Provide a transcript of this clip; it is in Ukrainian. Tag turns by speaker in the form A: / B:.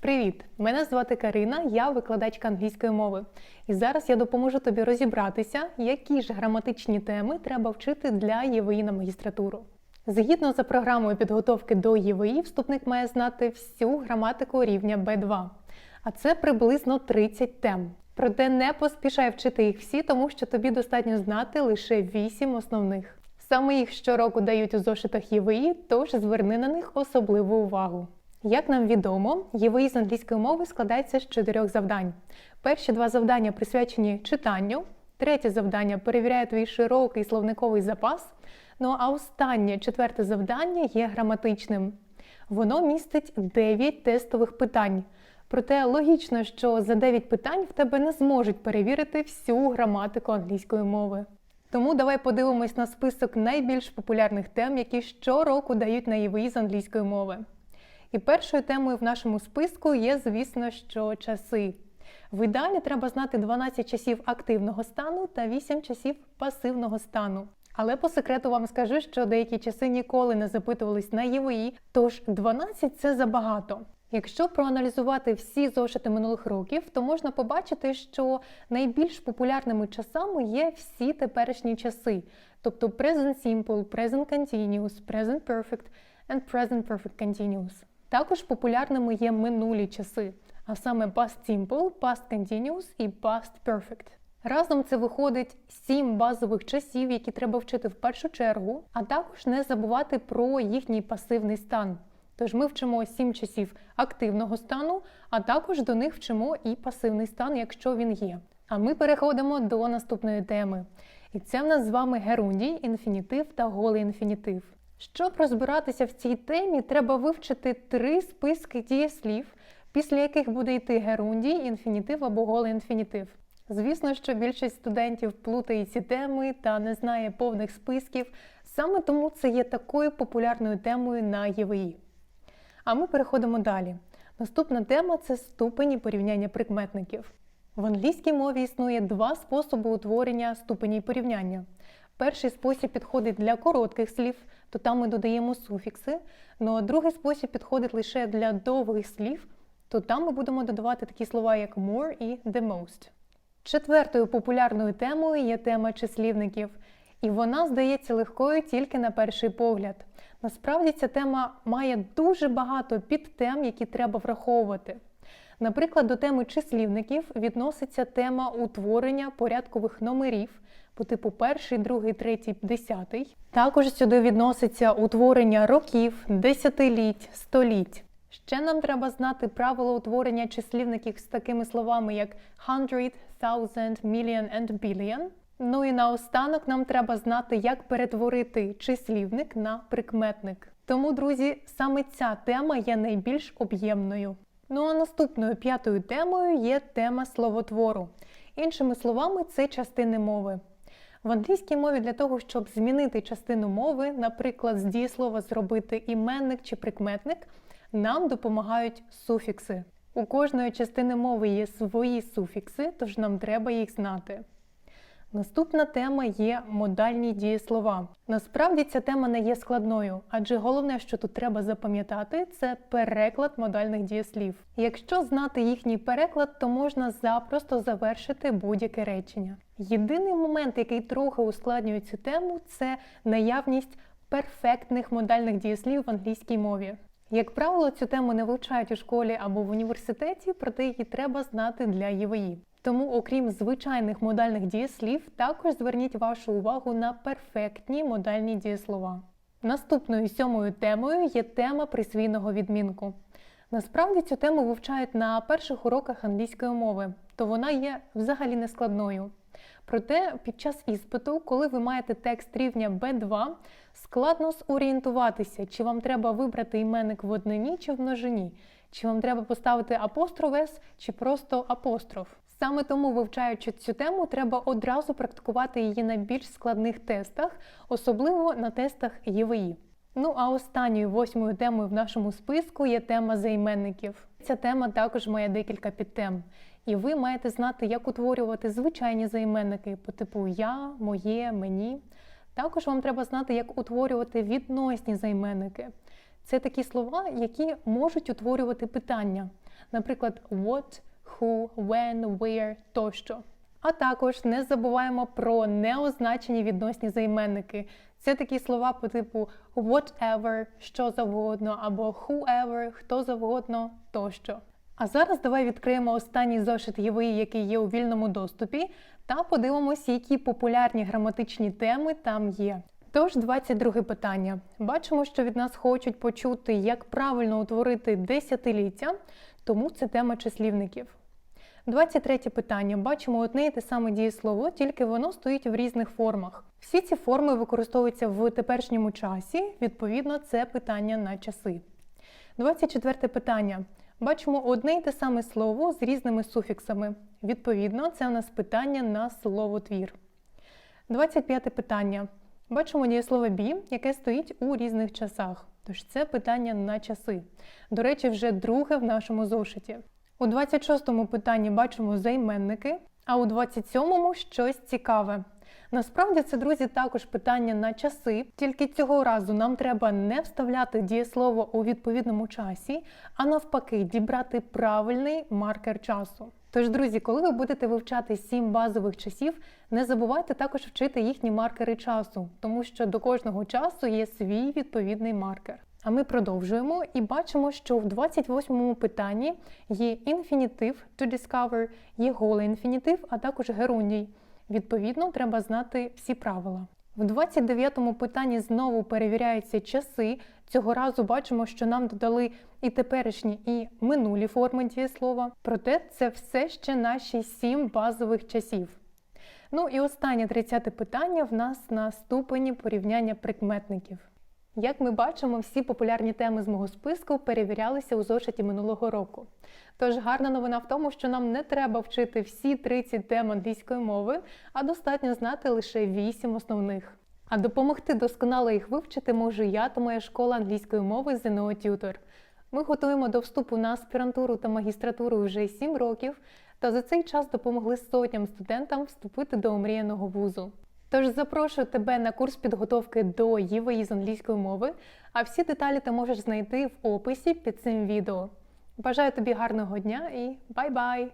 A: Привіт! Мене звати Карина, я викладачка англійської мови. І зараз я допоможу тобі розібратися, які ж граматичні теми треба вчити для ЄВІ на магістратуру. Згідно за програмою підготовки до ЄВІ, вступник має знати всю граматику рівня B2, а це приблизно 30 тем. Проте не поспішай вчити їх всі, тому що тобі достатньо знати лише 8 основних. Саме їх щороку дають у зошитах ЄВІ, тож зверни на них особливу увагу. Як нам відомо, ЄВІ з англійської мови складається з чотирьох завдань. Перші два завдання присвячені читанню, третє завдання перевіряє твій широкий словниковий запас. Ну а останнє четверте завдання є граматичним. Воно містить 9 тестових питань. Проте логічно, що за 9 питань в тебе не зможуть перевірити всю граматику англійської мови. Тому давай подивимось на список найбільш популярних тем, які щороку дають на ЄВІ з англійської мови. І першою темою в нашому списку є, звісно, що часи. В ідеалі треба знати 12 часів активного стану та 8 часів пасивного стану. Але по секрету вам скажу, що деякі часи ніколи не запитувались на ЄВІ, тож 12 це забагато. Якщо проаналізувати всі зошити минулих років, то можна побачити, що найбільш популярними часами є всі теперішні часи, тобто Present Simple, Present Continuous, Present Perfect and Present Perfect Continuous. Також популярними є минулі часи, а саме Past Simple, Past Continuous і Past Perfect. Разом це виходить сім базових часів, які треба вчити в першу чергу, а також не забувати про їхній пасивний стан. Тож ми вчимо сім часів активного стану, а також до них вчимо і пасивний стан, якщо він є. А ми переходимо до наступної теми. І це в нас з вами герундій, інфінітив та голий інфінітив. Щоб розбиратися в цій темі, треба вивчити три списки дієслів, після яких буде йти герундій, інфінітив або голий інфінітив. Звісно, що більшість студентів плутає ці теми та не знає повних списків, саме тому це є такою популярною темою на ЄВІ. А ми переходимо далі. Наступна тема це ступені порівняння прикметників. В англійській мові існує два способи утворення ступенів порівняння. Перший спосіб підходить для коротких слів, то там ми додаємо суфікси. Ну а другий спосіб підходить лише для довгих слів, то там ми будемо додавати такі слова, як more і the most. Четвертою популярною темою є тема числівників, і вона здається легкою тільки на перший погляд. Насправді ця тема має дуже багато підтем, які треба враховувати. Наприклад, до теми числівників відноситься тема утворення порядкових номерів по типу перший, другий, третій, десятий. Також сюди відноситься утворення років, десятиліть, століть. Ще нам треба знати правила утворення числівників з такими словами, як hundred, thousand, million and billion. Ну і наостанок нам треба знати, як перетворити числівник на прикметник. Тому, друзі, саме ця тема є найбільш об'ємною. Ну а наступною п'ятою темою є тема словотвору. Іншими словами, це частини мови. В англійській мові для того, щоб змінити частину мови, наприклад, з дієслова зробити іменник чи прикметник, нам допомагають суфікси. У кожної частини мови є свої суфікси, тож нам треба їх знати. Наступна тема є модальні дієслова. Насправді ця тема не є складною, адже головне, що тут треба запам'ятати, це переклад модальних дієслів. Якщо знати їхній переклад, то можна запросто завершити будь-яке речення. Єдиний момент, який трохи ускладнює цю тему, це наявність перфектних модальних дієслів в англійській мові. Як правило, цю тему не вивчають у школі або в університеті, проте її треба знати для ЄВІ. Тому, окрім звичайних модальних дієслів, також зверніть вашу увагу на перфектні модальні дієслова. Наступною сьомою темою є тема присвійного відмінку. Насправді цю тему вивчають на перших уроках англійської мови, то вона є взагалі нескладною. Проте під час іспиту, коли ви маєте текст рівня B2, складно зорієнтуватися, чи вам треба вибрати іменник в однині чи в множині, чи вам треба поставити апостроф «с» чи просто апостроф. Саме тому, вивчаючи цю тему, треба одразу практикувати її на більш складних тестах, особливо на тестах ЄВІ. Ну а останньою восьмою темою в нашому списку є тема займенників. Ця тема також має декілька підтем. І ви маєте знати, як утворювати звичайні займенники по типу я, моє, мені. Також вам треба знати, як утворювати відносні займенники. Це такі слова, які можуть утворювати питання. наприклад, what, who, when, where тощо. А також не забуваємо про неозначені відносні займенники. Це такі слова по типу whatever, що завгодно, або whoever, хто завгодно тощо. А зараз давай відкриємо останній зошит ЄВІ, який є у вільному доступі, та подивимося, які популярні граматичні теми там є. Тож, 22 питання. Бачимо, що від нас хочуть почути, як правильно утворити десятиліття, тому це тема числівників. 23 питання. Бачимо одне і те саме дієслово, тільки воно стоїть в різних формах. Всі ці форми використовуються в теперішньому часі, відповідно, це питання на часи. 24 питання. Бачимо одне й те саме слово з різними суфіксами. Відповідно, це у нас питання на словотвір. 25 питання. Бачимо дієслово be, яке стоїть у різних часах. Тож це питання на часи. До речі, вже друге в нашому зошиті. У 26-му питанні бачимо займенники, а у 27-му щось цікаве. Насправді це, друзі, також питання на часи, тільки цього разу нам треба не вставляти дієслово у відповідному часі, а навпаки, дібрати правильний маркер часу. Тож, друзі, коли ви будете вивчати сім базових часів, не забувайте також вчити їхні маркери часу, тому що до кожного часу є свій відповідний маркер. А ми продовжуємо і бачимо, що в 28-му питанні є інфінітив to discover, є голий інфінітив, а також герундій. Відповідно, треба знати всі правила. В 29-му питанні знову перевіряються часи. Цього разу бачимо, що нам додали і теперішні, і минулі форми дієслова. Проте це все ще наші сім базових часів. Ну і останнє 30 питання в нас на ступені порівняння прикметників. Як ми бачимо, всі популярні теми з мого списку перевірялися у зошиті минулого року. Тож гарна новина в тому, що нам не треба вчити всі 30 тем англійської мови, а достатньо знати лише 8 основних. А допомогти досконало їх вивчити можу я та моя школа англійської мови ЗНО Tutor. Ми готуємо до вступу на аспірантуру та магістратуру вже 7 років, та за цей час допомогли сотням студентам вступити до омріяного вузу. Тож запрошую тебе на курс підготовки до ЄВІ з англійської мови, а всі деталі ти можеш знайти в описі під цим відео. Бажаю тобі гарного дня і бай-бай!